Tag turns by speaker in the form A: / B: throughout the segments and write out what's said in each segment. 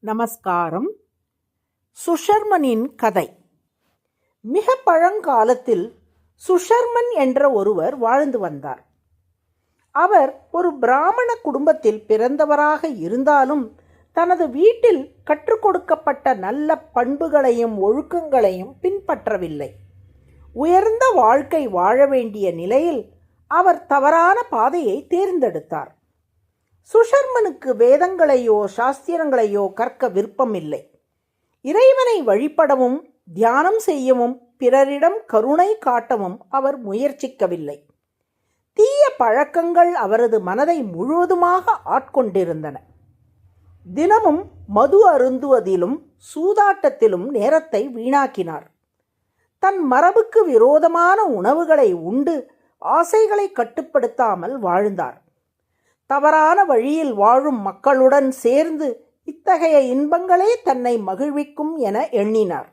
A: நமஸ்காரம். சுஷர்மனின் கதை. மிக பழங்காலத்தில் சுஷர்மன் என்ற ஒருவர் வாழ்ந்து வந்தார். அவர் ஒரு பிராமண குடும்பத்தில் பிறந்தவராக இருந்தாலும் தனது வீட்டில் கற்றுக் கொடுக்கப்பட்ட நல்ல பண்புகளையும் ஒழுக்கங்களையும் பின்பற்றவில்லை. உயர்ந்த வாழ்க்கை வாழ வேண்டிய நிலையில் அவர் தவறான பாதையை தேர்ந்தெடுத்தார். சுஷர்மனுக்கு வேதங்களையோ சாஸ்திரங்களையோ கற்க விருப்பமில்லை. இறைவனை வழிபடவும் தியானம் செய்யவும் பிறரிடம் கருணை காட்டவும் அவர் முயற்சிக்கவில்லை. தீய பழக்கங்கள் அவரது மனதை முழுவதுமாக ஆட்கொண்டிருந்தன. தினமும் மது அருந்துவதிலும் சூதாட்டத்திலும் நேரத்தை வீணாக்கினார். தன் மரபுக்கு விரோதமான உணவுகளை உண்டு ஆசைகளை கட்டுப்படுத்தாமல் வாழ்ந்தார். தவறான வழியில் வாழும் மக்களுடன் சேர்ந்து இத்தகைய இன்பங்களே தன்னை மகிழ்விக்கும் என எண்ணினார்.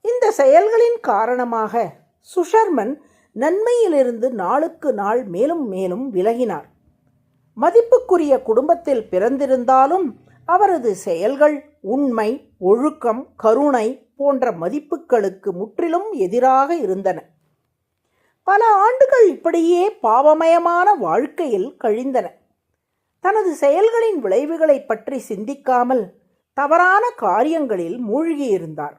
A: இந்த செயல்களின் காரணமாக சுஷர்மன் நன்மையிலிருந்து நாளுக்கு நாள் மேலும் மேலும் விலகினார். மதிப்புக்குரிய குடும்பத்தில் பிறந்திருந்தாலும் அவரது செயல்கள் உண்மை ஒழுக்கம் கருணை போன்ற மதிப்புகளுக்கு முற்றிலும் எதிராக இருந்தன. பல ஆண்டுகள் இப்படியே பாவமயமான வாழ்க்கையில் கழிந்தன. தனது செயல்களின் விளைவுகளை பற்றி சிந்திக்காமல் தவறான காரியங்களில் மூழ்கியிருந்தார்.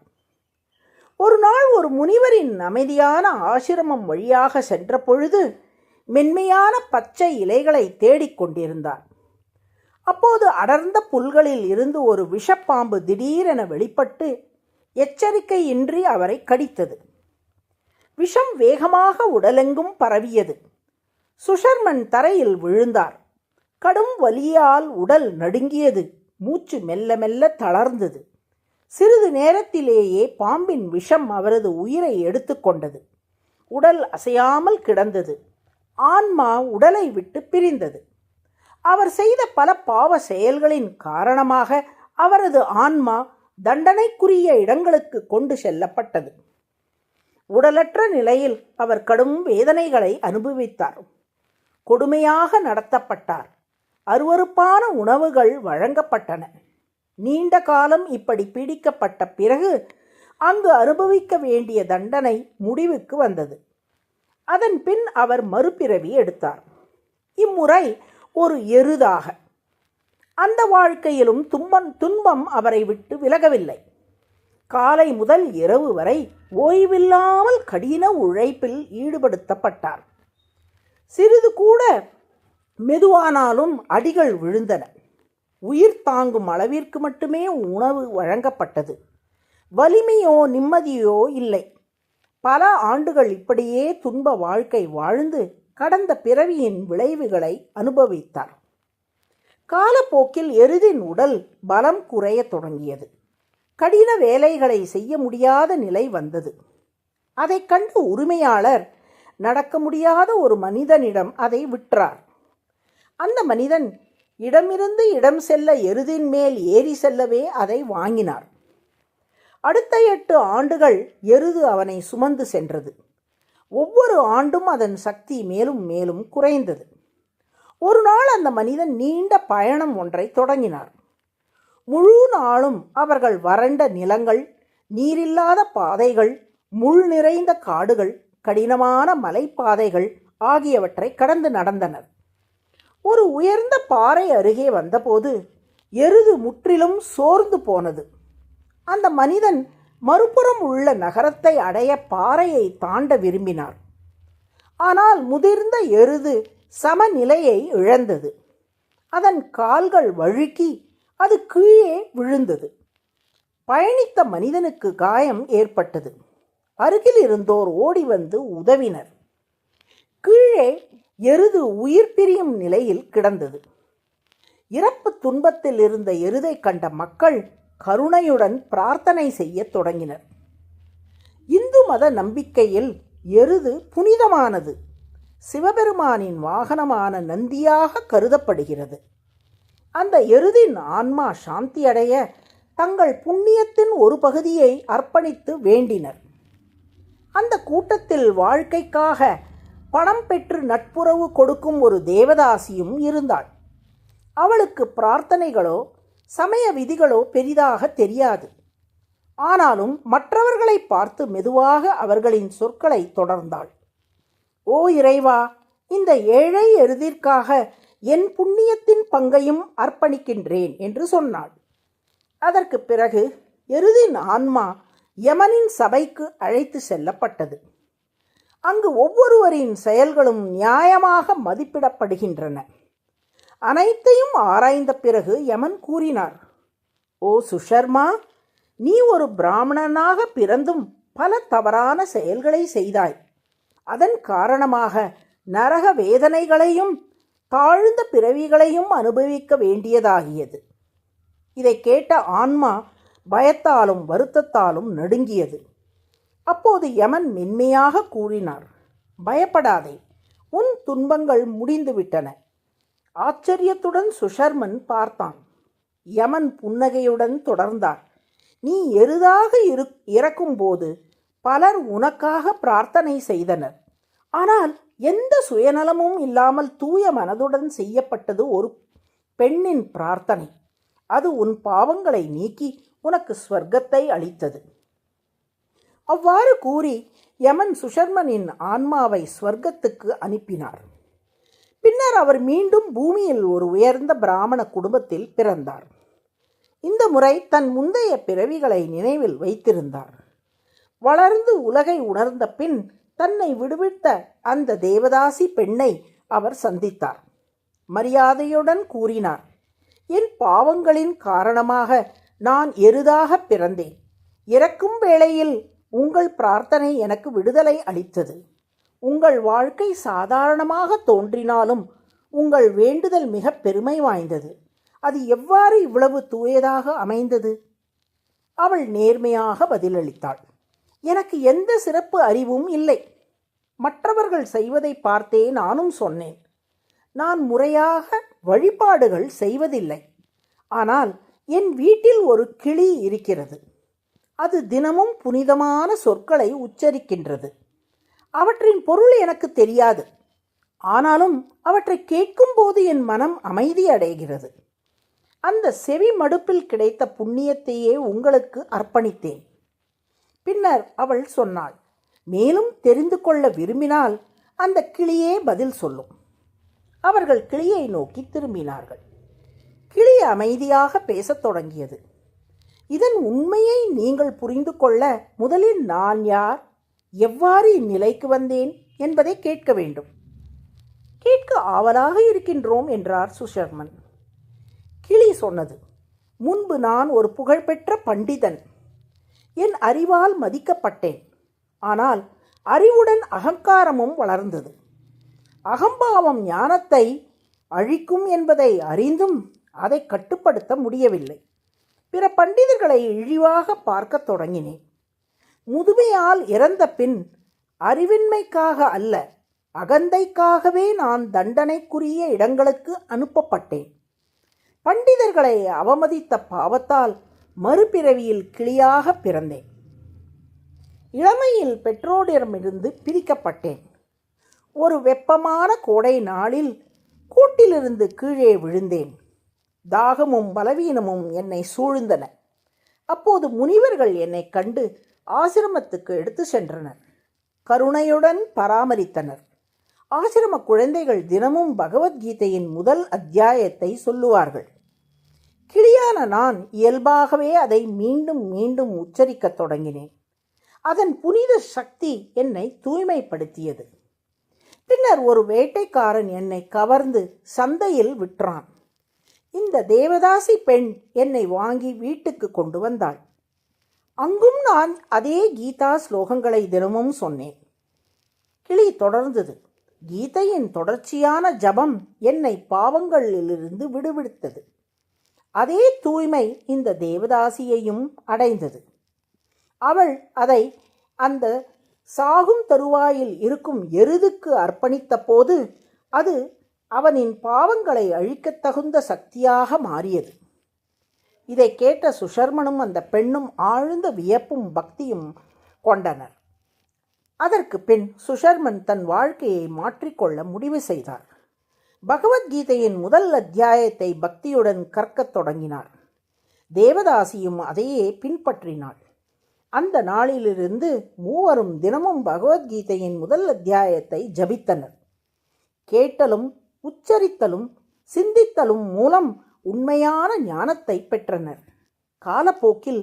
A: ஒரு நாள் ஒரு முனிவரின் அமைதியான ஆசிரமம் வழியாக சென்ற பொழுது மென்மையான பச்சை இலைகளை தேடிக் கொண்டிருந்தார். அப்போது அடர்ந்த புல்களில் இருந்து ஒரு விஷப்பாம்பு திடீரென வெளிப்பட்டு எச்சரிக்கையின்றி அவரை கடித்தது. விஷம் வேகமாக உடலெங்கும் பரவியது. சுஷர்மன் தரையில் விழுந்தார். கடும் வலியால் உடல் நடுங்கியது. மூச்சு மெல்ல மெல்ல தளர்ந்தது. சிறிது நேரத்திலேயே பாம்பின் விஷம் அவரது உயிரை எடுத்துக்கொண்டது உடல் அசையாமல் கிடந்தது. ஆன்மா உடலை விட்டு பிரிந்தது. அவர் செய்த பல பாவ செயல்களின் காரணமாக அவரது ஆன்மா தண்டனைக்குரிய இடங்களுக்கு கொண்டு செல்லப்பட்டது. உடலற்ற நிலையில் அவர் கடும் வேதனைகளை அனுபவித்தார். கொடுமையாக நடத்தப்பட்டார். அருவறுப்பான உணவுகள் வழங்கப்பட்டன. நீண்ட காலம் இப்படி பீடிக்கப்பட்ட பிறகு அங்கு அனுபவிக்க வேண்டிய தண்டனை முடிவுக்கு வந்தது. அதன் பின் அவர் மறுபிறவி எடுத்தார். இம்முறை ஒரு எருதாக. அந்த வாழ்க்கையிலும் துன்பம் துன்பம் அவரை விட்டு விலகவில்லை. காலை முதல் இரவு வரை ஓய்வில்லாமல் கடின உழைப்பில் ஈடுபடுத்தப்பட்டார். சிறிது கூட மெதுவானாலும் அடிகள் விழுந்தன. உயிர் தாங்கும் அளவிற்கு மட்டுமே உணவு வழங்கப்பட்டது. வலிமையோ நிம்மதியோ இல்லை. பல ஆண்டுகள் இப்படியே துன்ப வாழ்க்கை வாழ்ந்து கடந்த பிறவியின் விளைவுகளை அனுபவித்தார். காலப்போக்கில் எருதின் உடல் பலம் குறையத் தொடங்கியது. கடின வேலைகளை செய்ய முடியாத நிலை வந்தது. அதைக் கண்டு உரிமையாளர் நடக்க முடியாத ஒரு மனிதனிடம் அதை விற்றார். அந்த மனிதன் இடமிருந்து இடம் செல்ல எருதின் மேல் ஏறி செல்லவே அதை வாங்கினார். அடுத்த எட்டு ஆண்டுகள் எருது அவனை சுமந்து சென்றது. ஒவ்வொரு ஆண்டும் அதன் சக்தி மேலும் மேலும் குறைந்தது. ஒரு நாள் அந்த மனிதன் நீண்ட பயணம் ஒன்றை தொடங்கினார். முழு நாளும் அவர்கள் வறண்ட நிலங்கள் நீரில்லாத பாதைகள் முள் நிறைந்த காடுகள் கடினமான மலைப்பாதைகள் ஆகியவற்றை கடந்து நடந்தனர். ஒரு உயர்ந்த பாறை அருகே வந்தபோது எருது முற்றிலும் சோர்ந்து போனது. அந்த மனிதன் மறுபுறம் உள்ள நகரத்தை அடைய பாறையை தாண்ட விரும்பினார். ஆனால் முதிர்ந்த எருது சமநிலையை இழந்தது. அதன் கால்கள் வழுக்கி அது கீழே விழுந்தது. பயணித்த மனிதனுக்கு காயம் ஏற்பட்டது. அருகில் இருந்தோர் ஓடி வந்து உதவினர். கீழே எருது உயிர் பிரியும் நிலையில் கிடந்தது. இறப்பு துன்பத்தில் இருந்த எருதை கண்ட மக்கள் கருணையுடன் பிரார்த்தனை செய்யத் தொடங்கினர். இந்து மத நம்பிக்கையில் எருது புனிதமானது. சிவபெருமானின் வாகனமான நந்தியாக கருதப்படுகிறது. அந்த எருதின் ஆன்மா சாந்தியடைய தங்கள் புண்ணியத்தின் ஒரு பகுதியை அர்ப்பணித்து வேண்டினர். அந்த கூட்டத்தில் வாழ்க்கைக்காக பணம் பெற்று நட்புறவு கொடுக்கும் ஒரு தேவதாசியும் இருந்தாள். அவளுக்கு பிரார்த்தனைகளோ சமய விதிகளோ பெரிதாக தெரியாது. ஆனாலும் மற்றவர்களை பார்த்து மெதுவாக அவர்களின் சொற்களை தொடர்ந்தாள். ஓ இறைவா இந்த ஏழை எருதிற்காக என் புண்ணியத்தின் பங்கையும் அர்ப்பணிக்கின்றேன் என்று சொன்னாள். அதற்கு பிறகு எருதின் ஆன்மா யமனின் சபைக்கு அழைத்து செல்லப்பட்டது. அங்கு ஒவ்வொருவரின் செயல்களும் நியாயமாக மதிப்பிடப்படுகின்றன. அனைத்தையும் ஆராய்ந்த பிறகு யமன் கூறினார் ஓ சுஷர்மா நீ ஒரு பிராமணனாக பிறந்தும் பல தவறான செயல்களை செய்தாய். அதன் காரணமாக நரக வேதனைகளையும் தாழ்ந்த பிறவிகளையும் அனுபவிக்க வேண்டியதாகியது. இதை கேட்ட ஆன்மா பயத்தாலும் வருத்தத்தாலும் நடுங்கியது. அப்போது யமன் மென்மையாக கூறினார் பயப்படாதே உன் துன்பங்கள் முடிந்துவிட்டன. ஆச்சரியத்துடன் சுஷர்மன் பார்த்தான். யமன் புன்னகையுடன் தொடர்ந்தார் நீ எருதாக இரு இறக்கும்போது பலர் உனக்காக பிரார்த்தனை செய்தனர். ஆனால் எந்த சுயநலமும் இல்லாமல் தூய மனதுடன் செய்யப்பட்டது ஒரு பெண்ணின் பிரார்த்தனை. அது உன் பாவங்களை நீக்கி உனக்கு ஸ்வர்க்கத்தை அளித்தது. அவ்வாறு கூறி யமன் சுஷர்மனின் ஆன்மாவை ஸ்வர்க்கத்துக்கு அனுப்பினார். பின்னர் அவர் மீண்டும் பூமியில் ஒரு உயர்ந்த பிராமண குடும்பத்தில் பிறந்தார். இந்த முறை தன் முந்தைய பிறவிகளை நினைவில் வைத்திருந்தார். வளர்ந்து உலகை உணர்ந்த பின் தன்னை விடுவித்த அந்த தேவதாசி பெண்ணை அவர் சந்தித்தார். மரியாதையுடன் கூறினார் என் பாவங்களின் காரணமாக நான் எருதாக பிறந்தேன். இறக்கும் வேளையில் உங்கள் பிரார்த்தனை எனக்கு விடுதலை அளித்தது. உங்கள் வாழ்க்கை சாதாரணமாக தோன்றினாலும் உங்கள் வேண்டுதல் மிக பெருமை வாய்ந்தது. அது எவ்வாறு இவ்வளவு தூயதாக அமைந்தது? அவள் நேர்மையாக பதிலளித்தாள். எனக்கு எந்த சிறப்பு அறிவும் இல்லை. மற்றவர்கள் செய்வதை பார்த்தே நானும் சொன்னேன். நான் முறையாக வழிபாடுகள் செய்வதில்லை. ஆனால் என் வீட்டில் ஒரு கிளி இருக்கிறது. அது தினமும் புனிதமான சொற்களை உச்சரிக்கின்றது. அவற்றின் பொருள் எனக்கு தெரியாது. ஆனாலும் அவற்றை கேட்கும்போது என் மனம் அமைதி அடைகிறது. அந்த செவி மடுப்பில் கிடைத்த புண்ணியத்தையே உங்களுக்கு அர்ப்பணித்தேன். பின்னர் அவள் சொன்னாள் மேலும் தெரிந்து கொள்ள விரும்பினால் அந்த கிளியே பதில் சொல்லும். அவர்கள் கிளியை நோக்கி திரும்பினார்கள். கிளி அமைதியாக பேசத் தொடங்கியது. இதன் உண்மையை நீங்கள் புரிந்து கொள்ள முதலில் நான் யார்? எவ்வாறு இந்நிலைக்கு வந்தேன்? என்பதை கேட்க வேண்டும். கேட்க ஆவலாக இருக்கின்றோம் என்றார் சுஷர்மன். கிளி சொன்னது முன்பு நான் ஒரு புகழ்பெற்ற பண்டிதன். என் அறிவால் மதிக்கப்பட்டேன். ஆனால் அறிவுடன் அகங்காரமும் வளர்ந்தது. அகம்பாவம் ஞானத்தை அழிக்கும் என்பதை அறிந்தும் அதை கட்டுப்படுத்த முடியவில்லை. பிற பண்டிதர்களை இழிவாக பார்க்கத் தொடங்கினேன். முதுமையால் இறந்த பின் அறிவின்மைக்காக அல்ல அகந்தைக்காகவே நான் தண்டனைக்குரிய இடங்களுக்கு அனுப்பப்பட்டேன். பண்டிதர்களை அவமதித்த பாவத்தால் மறுபிறவியில் கிளியாக பிறந்தேன். இளமையில் பெற்றோரிடமிருந்து பிரிக்கப்பட்டேன். ஒரு வெப்பமான கோடை நாளில் கூட்டிலிருந்து கீழே விழுந்தேன். தாகமும் பலவீனமும் என்னை சூழ்ந்தன. அப்போது முனிவர்கள் என்னை கண்டு ஆசிரமத்துக்கு எடுத்து சென்றனர். கருணையுடன் பராமரித்தனர். ஆசிரம குழந்தைகள் தினமும் பகவத்கீதையின் முதல் அத்தியாயத்தை சொல்லுவார்கள். கிளியான நான் இயல்பாகவே அதை மீண்டும் மீண்டும் உச்சரிக்கத் தொடங்கினேன். அதன் புனித சக்தி என்னை தூய்மைப்படுத்தியது. பின்னர் ஒரு வேட்டைக்காரன் என்னை கவர்ந்து சந்தையில் விற்றான். இந்த தேவதாசி பெண் என்னை வாங்கி வீட்டுக்கு கொண்டு வந்தாள். அங்கும் நான் அதே கீதா ஸ்லோகங்களை தினமும் சொன்னேன். கிளி தொடர்ந்தது. கீதையின் தொடர்ச்சியான ஜபம் என்னை பாவங்களிலிருந்து விடுவித்தது. அதே தூய்மை இந்த தேவதாசியையும் அடைந்தது. அவள் அதை அந்த சாகும் தருவாயில் இருக்கும் எருதுக்கு அர்ப்பணித்த போது அது அவனின் பாவங்களை அழிக்கத் தகுந்த சக்தியாக மாறியது. இதை கேட்ட சுஷர்மனும் அந்த பெண்ணும் ஆழ்ந்த வியப்பும் பக்தியும் கொண்டனர். அதற்கு பின் சுஷர்மன் தன் வாழ்க்கையை மாற்றிக்கொள்ள முடிவு செய்தார். பகவத்கீதையின் முதல் அத்தியாயத்தை பக்தியுடன் கற்கத் தொடங்கினார் தேவதாசியும் அதையே பின்பற்றினாள். அந்த நாளிலிருந்து மூவரும் தினமும் பகவத்கீதையின் முதல் அத்தியாயத்தை ஜபித்தனர். கேட்டலும் உச்சரித்தலும் சிந்தித்தலும் மூலம் உண்மையான ஞானத்தை பெற்றனர். காலப்போக்கில்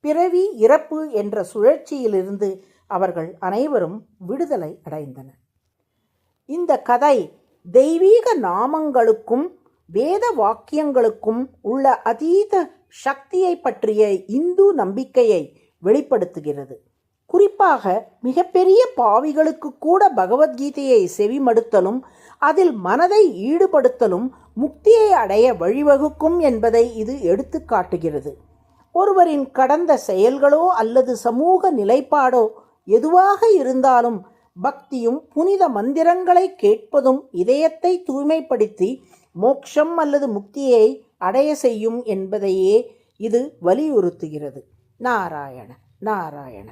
A: பிறவி இறப்பு என்ற சுழற்சியிலிருந்து அவர்கள் அனைவரும் விடுதலை அடைந்தனர். இந்த கதை தெய்வீக நாமங்களுக்கும் வேத வாக்கியங்களுக்கும் உள்ள அதீத சக்தியை பற்றிய இந்து நம்பிக்கையை வெளிப்படுத்துகிறது. குறிப்பாக மிகப்பெரிய பாவிகளுக்கு கூட பகவத்கீதையை செவிமடுத்தலும் அதில் மனதை ஈடுபடுத்தலும் முக்தியை அடைய வழிவகுக்கும் என்பதை இது எடுத்து காட்டுகிறது. ஒருவரின் கடந்த செயல்களோ அல்லது சமூக நிலைப்பாடோ எதுவாக இருந்தாலும் பக்தியும் புனித மந்திரங்களை கேட்பதும் இதயத்தை தூய்மைப்படுத்தி மோட்சம் அல்லது முக்தியை அடைய செய்யும் என்பதையே இது வலியுறுத்துகிறது. நாராயண நாராயண.